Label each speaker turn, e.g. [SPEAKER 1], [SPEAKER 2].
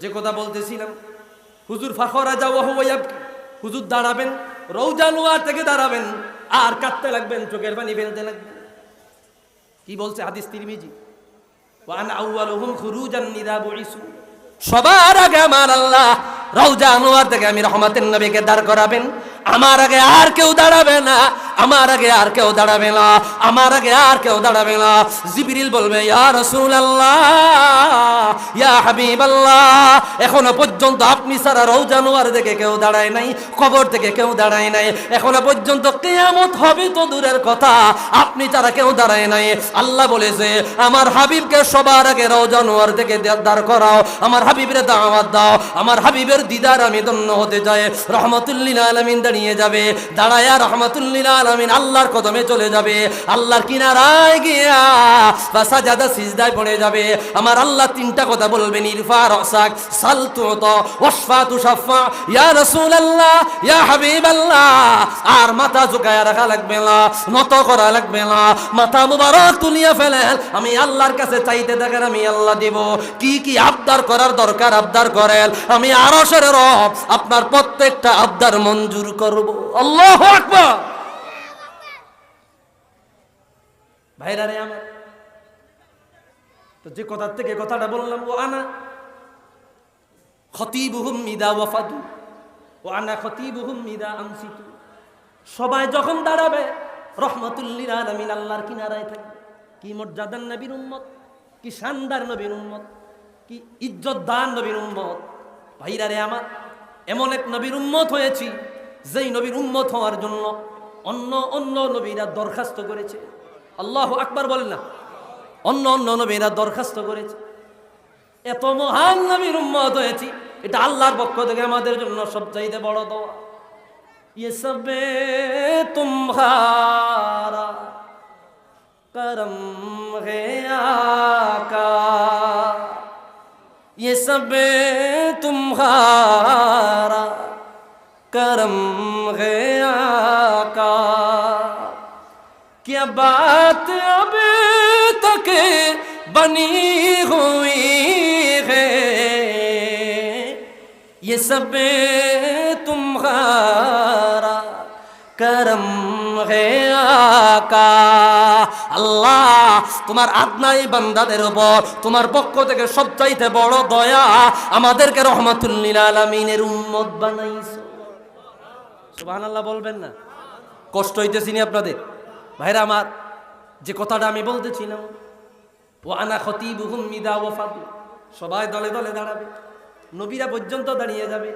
[SPEAKER 1] যে কথা বলতেছিলাম, হুজুর ফাখরা যাও হুজুর দাঁড়াবেন রৌজা রৌজানুয়ার থেকে দাঁড়াবেন, আর কাঁদতে লাগবেন, চোখের পানি ফেলতে লাগবেন। কি বলছে হাদিস তিরমিজি? সবার আগে আমার আল্লাহ রওজা আনোয়ার থেকে আমি রহমাতের নবীকে দাঁড় করাবেন। আমার আগে আর কেউ দাঁড়াবে না, আমার আগে আর কেউ দাঁড়াবে না, আমার আগে আর কেউ দাঁড়াবে না। জিবরিল বলবে, ইয়া রাসূলুল্লাহ। হাবিবাল্লাহ, এখনও পর্যন্ত আপনি সারা রওজা আনোয়ার থেকে কেউ দাঁড়ায় নাই, কবর থেকে কেউ দাঁড়ায় নাই, এখনও পর্যন্ত কিয়ামত হবে তো দূরের কথা, আপনি যারা কেউ দাঁড়ায় নাই। আল্লাহ বলেছে, আমার হাবিবকে সবার আগে রওজা আনোয়ার থেকে দাঁড় করাও, আমার হাবিবের দাওয়াত দাও, আমার হাবিবের দিদার আমি ধন্য হতে চাই। রহমতুল্লিল আলমিন দাঁড়িয়ে যাবে, দাঁড়ায়া রহমতুল্লিল আলমিন আল্লাহর কদমে চলে যাবে, আল্লাহর কিনারায় গিয়া বা সাজাদা সিজদায় পড়ে যাবে। আমার আল্লাহ তিনটা কথা বলবেন ইরফা রসাক, সালতু তো ওয়াসফা তু সাফা ইয়া রাসূলুল্লাহ, ইয়া হাবিবাল্লাহ। আর মাথা ঝুঁকায় রাখা লাগবে না নত করা লাগবে না। মাথা মুবারক তুলিয়া ফেলেন, আমি আল্লাহর কাছে চাইতে থাকেন, আমি আল্লাহ দিব। কি কি আবদার করার দরকার? আবদার করেন, আমি আরশের রব, আপনার প্রত্যেকটা আবদার মঞ্জুর করব। আল্লাহু আকবার। ভাইরা রে আমার তো যে কথার থেকে কথাটা বললাম, ও আনা খতিবুহুম মিদা ওয়াফাদু ও আনা খতিবুহুম মিদা আনসিতু সবাই যখন দাঁড়াবে রহমতুল্লিল আলমিন আল্লাহর কিনারায় থাকবে। কি মর্যাদার নবীর উম্মত? কি শানদার নবীর উম্মত? কি ইজ্জতদার নবীর উম্মত? ভাইরা রে আমার, এমন এক নবীর উম্মত হয়েছি, যেই নবীর উম্মত হওয়ার জন্য অন্য অন্য নবীরা দরখাস্ত করেছে। আল্লাহ আকবার বলেন না। অন্য অন্য নবীরা দরখাস্ত করেছে এত মহান নবীর উম্মত হয়েছি এটা আল্লাহর পক্ষ থেকে আমাদের জন্য সবচাইতে বড় দোয়া ये सब तुम्हारा करम है आका ये सब तुम्हारा करम है आका क्या बात अब तक बनी हुई है ये सब तुम्हारा करम है आका আল্লাহ তোমার আদনাই বান্দাদের উপর তোমার পক্ষ থেকে সবচাইতে বড় দয়া আমাদেরকে রহমাতুল্লিল আলমিনের উম্মত বানাইছো সুবহানাল্লাহ বলবেন না কষ্ট হইতেছি নি আপনাদের ভাইরা আমার যে কথাটা আমি বলতেছিলাম ও আনা খতিবুহুম মিদা ফাদু সবাই দলে দলে দাঁড়াবে, নবীরা পর্যন্ত দাঁড়িয়ে যাবে।